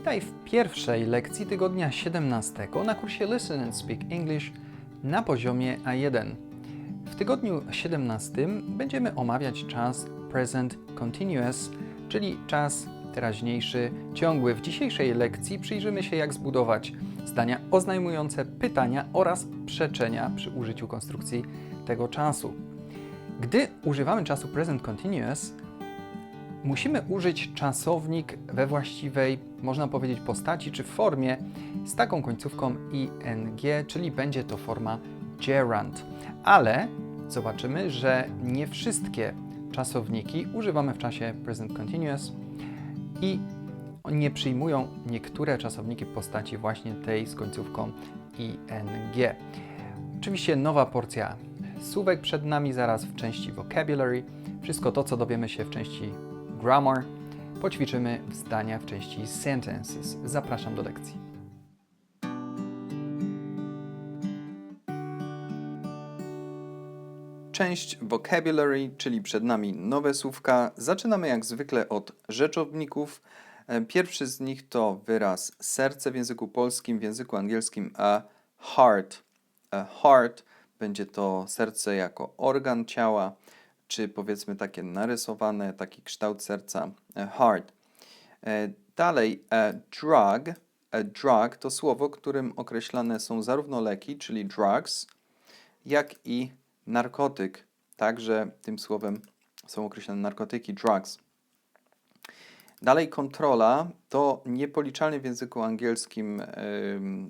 Witaj w pierwszej lekcji tygodnia 17 na kursie Listen and Speak English na poziomie A1. W tygodniu 17 będziemy omawiać czas present continuous, czyli czas teraźniejszy ciągły. W dzisiejszej lekcji przyjrzymy się, jak zbudować zdania oznajmujące pytania oraz przeczenia przy użyciu konstrukcji tego czasu. Gdy używamy czasu present continuous, musimy użyć czasownik we właściwej, można powiedzieć, postaci czy formie z taką końcówką ing, czyli będzie to forma gerund. Ale zobaczymy, że nie wszystkie czasowniki używamy w czasie present continuous i nie przyjmują niektóre czasowniki postaci właśnie tej z końcówką ing. Oczywiście nowa porcja słówek przed nami zaraz w części vocabulary. Wszystko to, co dowiemy się w części grammar, poćwiczymy zdania w części sentences. Zapraszam do lekcji. Część vocabulary, czyli przed nami nowe słówka. Zaczynamy jak zwykle od rzeczowników. E, Pierwszy z nich to wyraz serce w języku polskim, w języku angielskim a heart. A heart będzie to serce jako organ ciała, czy powiedzmy takie narysowane, taki kształt serca, a heart. E, Dalej, a drug. Drug to słowo, którym określane są zarówno leki, czyli drugs, jak i narkotyk. Także tym słowem są określane narkotyki, drugs. Dalej kontrola to niepoliczalny w języku angielskim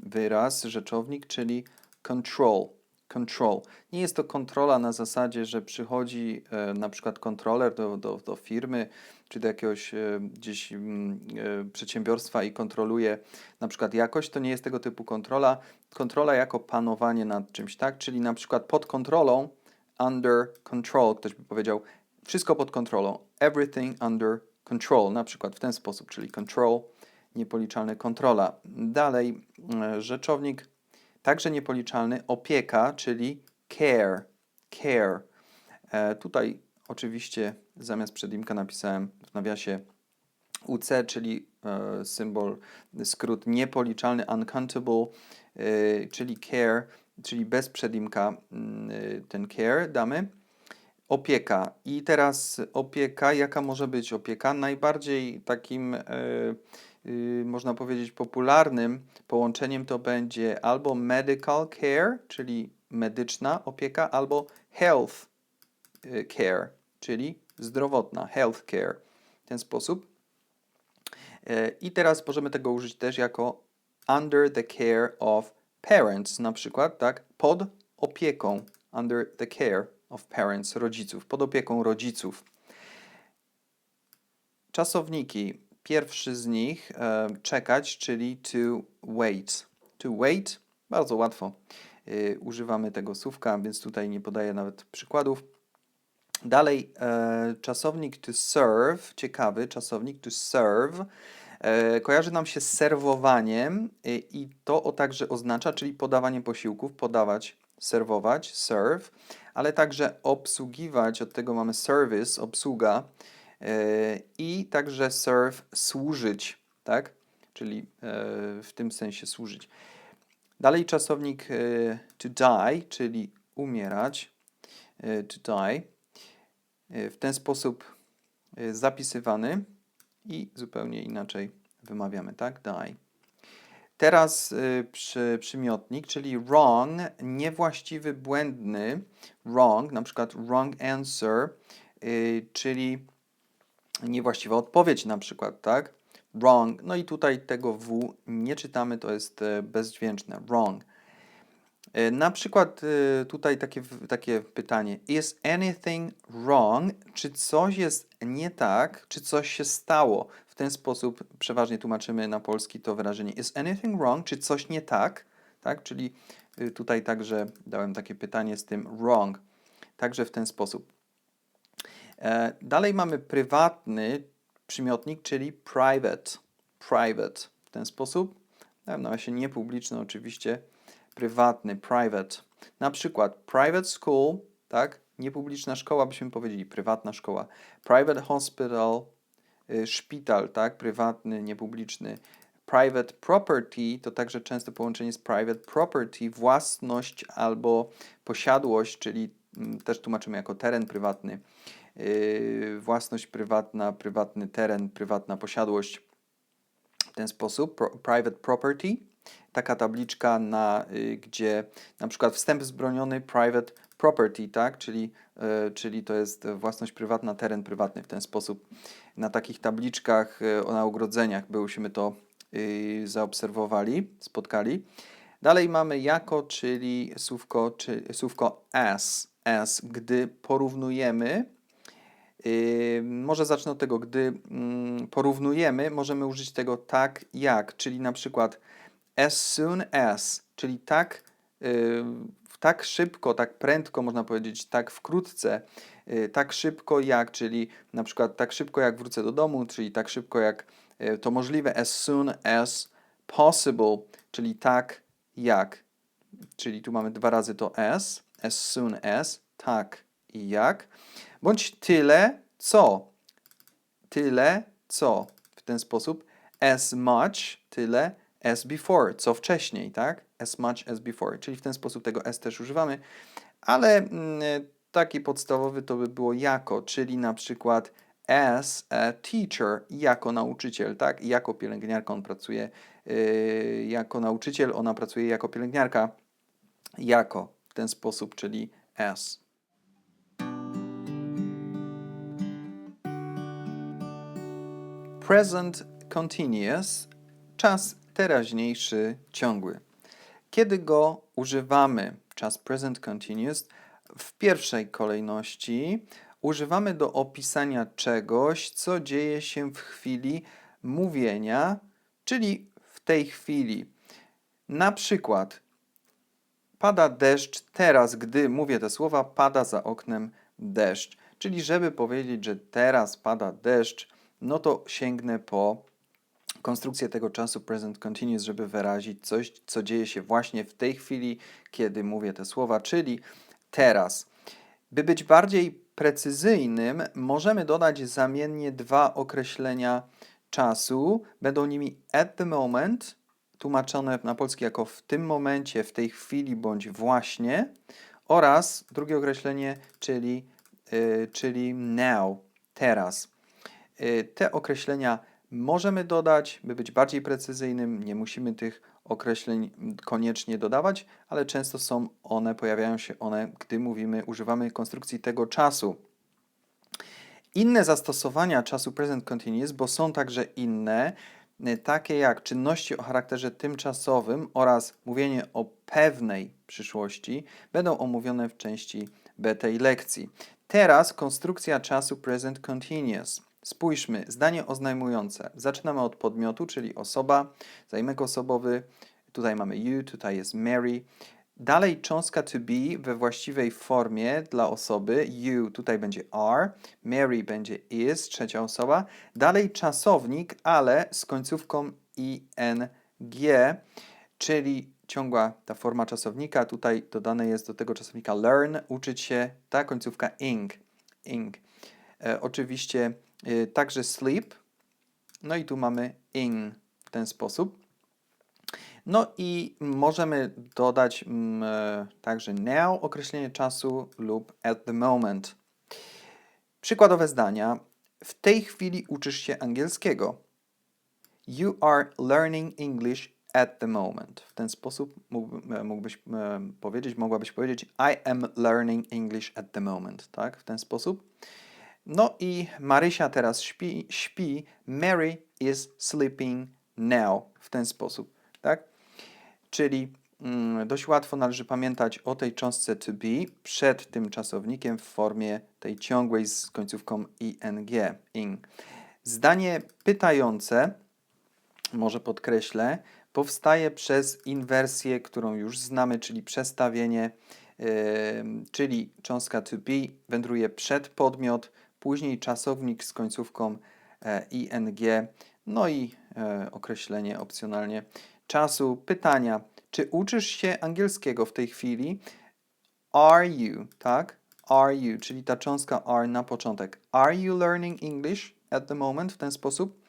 wyraz, rzeczownik, czyli control. Control. Nie jest to kontrola na zasadzie, że przychodzi e, na przykład kontroler do, do, do firmy czy do jakiegoś e, gdzieś mm, e, przedsiębiorstwa i kontroluje na przykład jakość. To nie jest tego typu kontrola. Kontrola jako panowanie nad czymś, tak? Czyli na przykład pod kontrolą, under control. Ktoś by powiedział, wszystko pod kontrolą. Everything under control. Na przykład w ten sposób, czyli control, niepoliczalny kontrola. Dalej, e, rzeczownik także niepoliczalny, opieka, czyli care. Care. E, tutaj oczywiście zamiast przedimka napisałem w nawiasie UC, czyli e, symbol, skrót niepoliczalny, uncountable, e, czyli care, czyli bez przedimka mm, e, ten care damy. Opieka. I teraz opieka, jaka może być opieka? Najbardziej takim, e, y, można powiedzieć, popularnym połączeniem to będzie albo medical care, czyli medyczna opieka, albo health y, care, czyli zdrowotna, health care. W ten sposób. E, I teraz możemy tego użyć też jako under the care of parents, na przykład, tak, pod opieką, under the care of parents, rodziców, pod opieką rodziców. Czasowniki. Pierwszy z nich e, czekać, czyli to wait. To wait, bardzo łatwo. E, używamy tego słówka, więc tutaj nie podaję nawet przykładów. Dalej, e, czasownik to serve, ciekawy czasownik to serve, kojarzy nam się z serwowaniem i to także oznacza, czyli podawanie posiłków, podawać, serwować, serve, ale także obsługiwać, od tego mamy service, obsługa i także serve, służyć, tak? Czyli e, w tym sensie służyć. Dalej czasownik e, to die, czyli umierać, e, to die w ten sposób zapisywany i zupełnie inaczej wymawiamy, tak? Die. Teraz przy, przymiotnik, czyli wrong, niewłaściwy, błędny, wrong, na przykład wrong answer, czyli niewłaściwa odpowiedź na przykład, tak? Wrong, no i tutaj tego W nie czytamy, to jest e, bezdźwięczne, wrong. E, Na przykład e, tutaj takie, takie pytanie: Is anything wrong? Czy coś jest nie tak? Czy coś się stało? W ten sposób przeważnie tłumaczymy na polski to wyrażenie: Is anything wrong? Czy coś nie tak? Tak, czyli tutaj także dałem takie pytanie z tym wrong. Także w ten sposób. E, Dalej mamy prywatny przymiotnik, czyli private. Private. W ten sposób. Dałem na razie niepubliczny oczywiście prywatny, private. Na przykład private school, tak? Niepubliczna szkoła, byśmy powiedzieli, prywatna szkoła. Private hospital, y, szpital, tak? Prywatny, niepubliczny. private property to także często połączenie z private property, własność albo posiadłość, czyli mm, też tłumaczymy jako teren prywatny. Yy, własność prywatna, prywatny teren, prywatna posiadłość. W ten sposób private property. Taka tabliczka, na, y, gdzie na przykład wstęp wzbroniony private property, tak? Czyli, y, czyli to jest własność prywatna, teren prywatny w ten sposób. Na takich tabliczkach y, na ogrodzeniach byśmy to y, zaobserwowali, spotkali. Dalej mamy jako, czyli słówko, czy, słówko as, as, gdy porównujemy. Może zacznę od tego, gdy mm, porównujemy, możemy użyć tego tak jak, czyli na przykład as soon as, czyli tak, tak szybko, tak prędko, można powiedzieć, tak wkrótce, yy, tak szybko jak, czyli na przykład tak szybko jak wrócę do domu, czyli tak szybko jak yy, to możliwe, as soon as possible, czyli tak jak, czyli tu mamy dwa razy to as, as soon as, tak i jak, bądź tyle co, tyle co, w ten sposób, as much, tyle, as before, co wcześniej, tak? As much as before, czyli w ten sposób tego as też używamy, ale mm, taki podstawowy to by było jako, czyli na przykład as a teacher, jako nauczyciel, tak? Jako pielęgniarka on pracuje, yy, jako nauczyciel ona pracuje jako pielęgniarka, jako, w ten sposób, czyli as. Present continuous, czas teraźniejszy ciągły. Kiedy go używamy, czas present continuous, w pierwszej kolejności używamy do opisania czegoś, co dzieje się w chwili mówienia, czyli w tej chwili. Na przykład pada deszcz teraz, gdy mówię te słowa, pada za oknem deszcz. Czyli żeby powiedzieć, że teraz pada deszcz, no to sięgnę po konstrukcję tego czasu present continuous, żeby wyrazić coś, co dzieje się właśnie w tej chwili, kiedy mówię te słowa, czyli teraz. By być bardziej precyzyjnym, możemy dodać zamiennie dwa określenia czasu. Będą nimi at the moment, tłumaczone na polski jako w tym momencie, w tej chwili bądź właśnie, oraz drugie określenie, czyli, yy, czyli now, teraz. Y, te określenia możemy dodać, by być bardziej precyzyjnym. Nie musimy tych określeń koniecznie dodawać, ale często są one, pojawiają się one, gdy mówimy, używamy konstrukcji tego czasu. Inne zastosowania czasu present continuous, bo są także inne, y, takie jak czynności o charakterze tymczasowym oraz mówienie o pewnej przyszłości, będą omówione w części B tej lekcji. Teraz konstrukcja czasu present continuous. Spójrzmy, zdanie oznajmujące. Zaczynamy od podmiotu, czyli osoba, zaimek osobowy. Tutaj mamy you, tutaj jest Mary. Dalej cząstka to be we właściwej formie dla osoby. You tutaj będzie are, Mary będzie is, trzecia osoba. Dalej czasownik, ale z końcówką ing, czyli ciągła ta forma czasownika. Tutaj dodane jest do tego czasownika learn, uczyć się, ta końcówka ing. ing. E, oczywiście także sleep. No i tu mamy in w ten sposób. No i możemy dodać mm, e, także now, określenie czasu lub at the moment. Przykładowe zdania. W tej chwili uczysz się angielskiego. You are learning English at the moment. W ten sposób e, mógłbyś e, powiedzieć, mogłabyś powiedzieć I am learning English at the moment. Tak? W ten sposób. No i Marysia teraz śpi, śpi. Mary is sleeping now. W ten sposób, tak? Czyli mm, dość łatwo należy pamiętać o tej cząstce to be przed tym czasownikiem w formie tej ciągłej z końcówką ing. ing. Zdanie pytające, może podkreślę, powstaje przez inwersję, którą już znamy, czyli przestawienie, yy, czyli cząstka to be wędruje przed podmiot, później czasownik z końcówką e, ing, no i e, określenie opcjonalnie czasu. Pytania. Czy uczysz się angielskiego w tej chwili? Are you, tak? Are you, czyli ta cząstka are na początek. Are you learning English at the moment w ten sposób?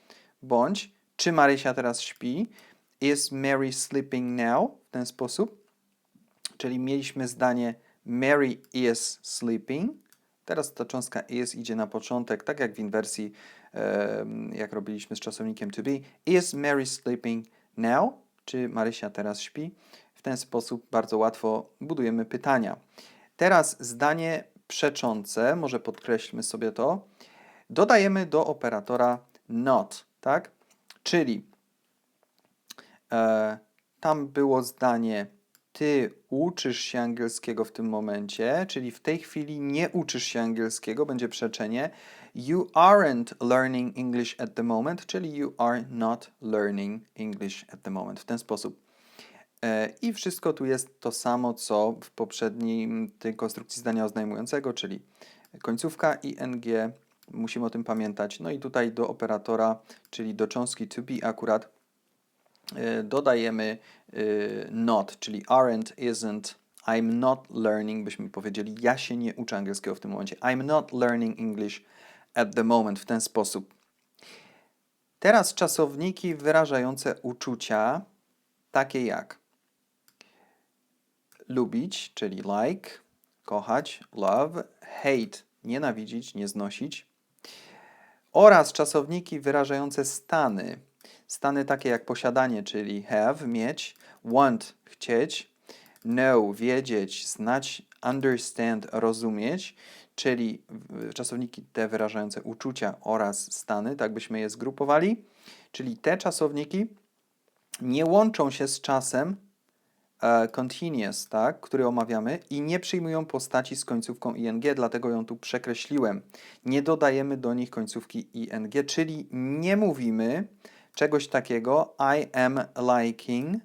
Bądź Czy Marysia teraz śpi? Is Mary sleeping now? W ten sposób. Czyli mieliśmy zdanie Mary is sleeping. Teraz ta cząstka is idzie na początek, tak jak w inwersji, jak robiliśmy z czasownikiem to be. Is Mary sleeping now? Czy Marysia teraz śpi? W ten sposób bardzo łatwo budujemy pytania. Teraz zdanie przeczące, może podkreślmy sobie to, dodajemy do operatora not, tak? Czyli e, tam było zdanie ty uczysz się angielskiego w tym momencie, czyli w tej chwili nie uczysz się angielskiego, będzie przeczenie. You aren't learning English at the moment, czyli you are not learning English at the moment. W ten sposób. E, I wszystko tu jest to samo, co w poprzednim tej konstrukcji zdania oznajmującego, czyli końcówka ing, musimy o tym pamiętać. No i tutaj do operatora, czyli do cząstki to be akurat dodajemy e, not, czyli aren't, isn't, I'm not learning, byśmy powiedzieli, ja się nie uczę angielskiego w tym momencie. I'm not learning English at the moment, w ten sposób. Teraz czasowniki wyrażające uczucia, takie jak lubić, czyli like, kochać, love, hate, nienawidzić, nie znosić, oraz czasowniki wyrażające stany. Stany takie jak posiadanie, czyli have, mieć, want, chcieć, know, wiedzieć, znać, understand, rozumieć, czyli czasowniki te wyrażające uczucia oraz stany, tak byśmy je zgrupowali. Czyli te czasowniki nie łączą się z czasem e, continuous, tak, który omawiamy i nie przyjmują postaci z końcówką ing, dlatego ją tu przekreśliłem. Nie dodajemy do nich końcówki ing, czyli nie mówimy czegoś takiego I am liking,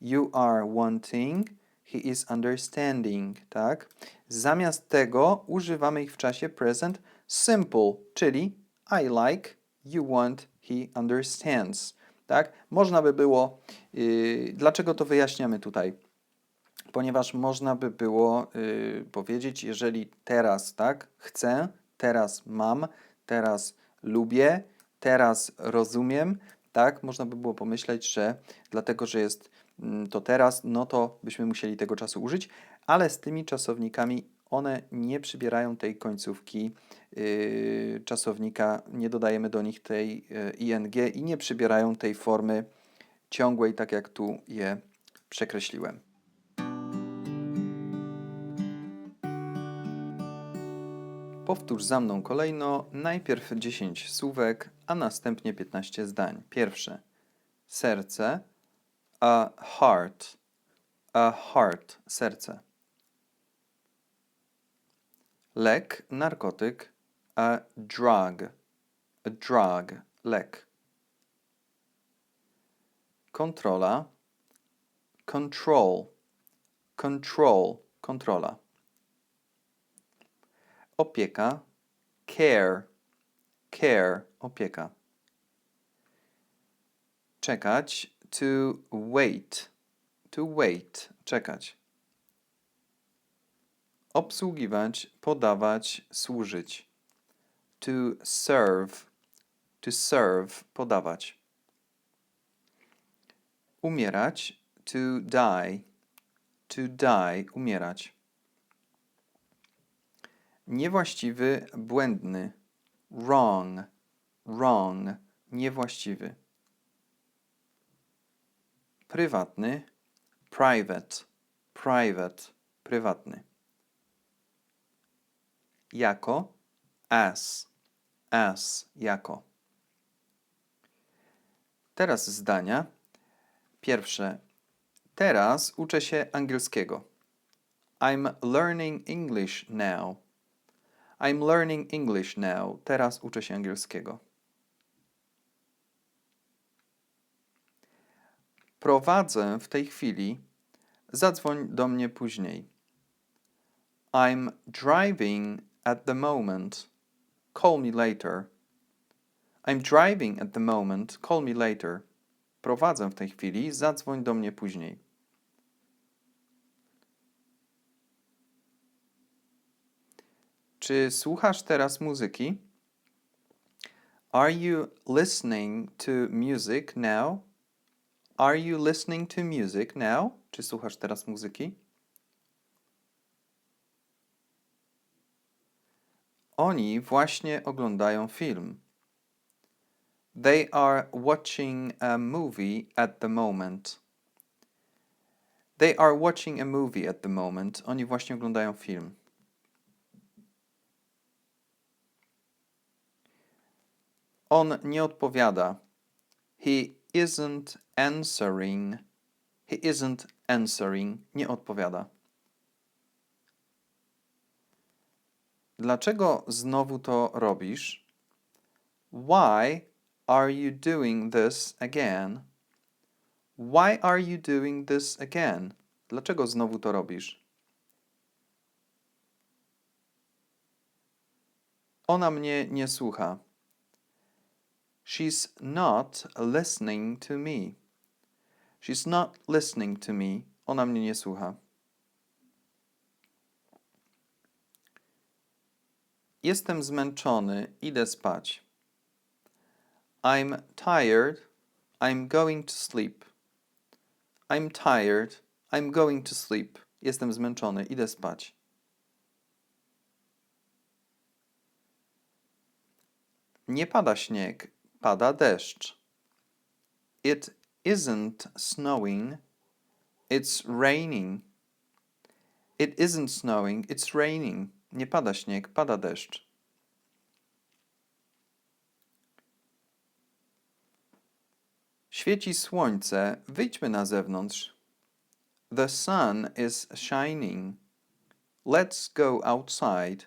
you are wanting, he is understanding, tak? Zamiast tego używamy ich w czasie present simple, czyli I like, you want, he understands, tak? Można by było, yy, dlaczego to wyjaśniamy tutaj? Ponieważ można by było yy, powiedzieć, jeżeli teraz, tak, chcę, teraz mam, teraz lubię, teraz rozumiem, tak, można by było pomyśleć, że dlatego, że jest mm, to teraz, no to byśmy musieli tego czasu użyć, ale z tymi czasownikami one nie przybierają tej końcówki yy, czasownika, nie dodajemy do nich tej yy, ing i nie przybierają tej formy ciągłej, tak jak tu je przekreśliłem. Powtórz za mną kolejno najpierw 10 słówek, a następnie 15 zdań. Pierwsze serce, a heart, a heart, serce. Lek, narkotyk, a drug, a drug, lek. Kontrola, control, control, kontrola. Opieka, care, care, opieka. Czekać, to wait, to wait, czekać. Obsługiwać, podawać, służyć. To serve, to serve, podawać. Umierać, to die, to die, umierać. Niewłaściwy, błędny. Wrong, wrong, niewłaściwy. Prywatny, private, private, prywatny. Jako, as, as, jako. Teraz zdania. Pierwsze. Teraz uczę się angielskiego. I'm learning English now. I'm learning English now. Teraz uczę się angielskiego. Prowadzę w tej chwili. Zadzwoń do mnie później. I'm driving at the moment. Call me later. I'm driving at the moment. Call me later. Prowadzę w tej chwili. Zadzwoń do mnie później. Czy słuchasz teraz muzyki? Are you listening to music now? Are you listening to music now? Czy słuchasz teraz muzyki? Oni właśnie oglądają film. They are watching a movie at the moment. They are watching a movie at the moment. Oni właśnie oglądają film. On nie odpowiada. He isn't answering. He isn't answering. Nie odpowiada. Dlaczego znowu to robisz? Why are you doing this again? Why are you doing this again? Dlaczego znowu to robisz? Ona mnie nie słucha. She's not listening to me. She's not listening to me. Ona mnie nie słucha. Jestem zmęczony, idę spać. I'm tired, I'm going to sleep. I'm tired, I'm going to sleep. Jestem zmęczony, idę spać. Nie pada śnieg, pada deszcz. It isn't snowing, it's raining. It isn't snowing, it's raining. Nie pada śnieg, pada deszcz. Świeci słońce, wyjdźmy na zewnątrz. The sun is shining. Let's go outside.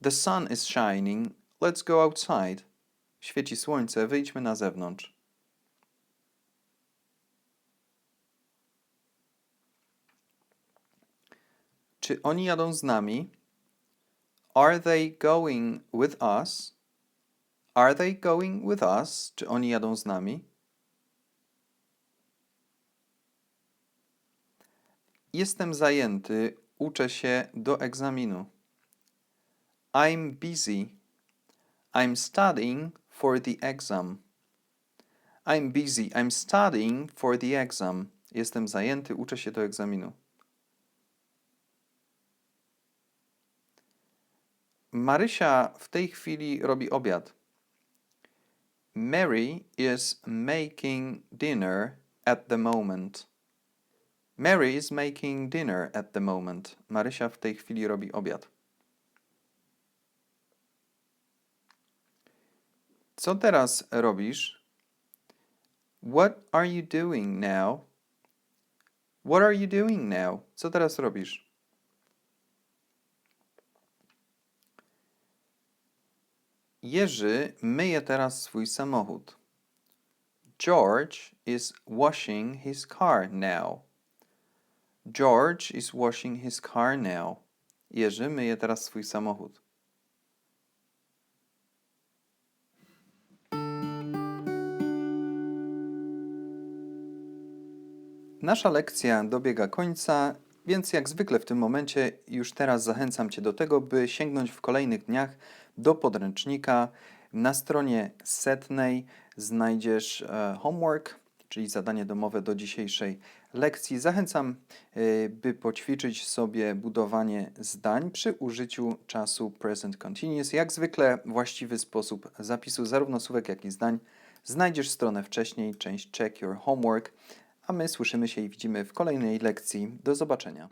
The sun is shining. Let's go outside. Świeci słońce, wyjdźmy na zewnątrz. Czy oni jadą z nami? Are they going with us? Are they going with us? Czy oni jadą z nami? Jestem zajęty, uczę się do egzaminu. I'm busy. I'm studying for the exam. I'm busy. I'm studying for the exam. Jestem zajęty, uczę się do egzaminu. Marysia w tej chwili robi obiad. Mary is making dinner at the moment. Mary is making dinner at the moment. Marysia w tej chwili robi obiad. Co teraz robisz? What are you doing now? What are you doing now? Co teraz robisz? Jerzy myje teraz swój samochód. George is washing his car now. George is washing his car now. Jerzy myje teraz swój samochód. Nasza lekcja dobiega końca, więc jak zwykle w tym momencie już teraz zachęcam Cię do tego, by sięgnąć w kolejnych dniach do podręcznika. Na stronie setnej znajdziesz e, homework, czyli zadanie domowe do dzisiejszej lekcji. Zachęcam, e, by poćwiczyć sobie budowanie zdań przy użyciu czasu present continuous. Jak zwykle właściwy sposób zapisu zarówno słówek, jak i zdań znajdziesz stronę wcześniej, część check your homework a my słyszymy się i widzimy w kolejnej lekcji. Do zobaczenia.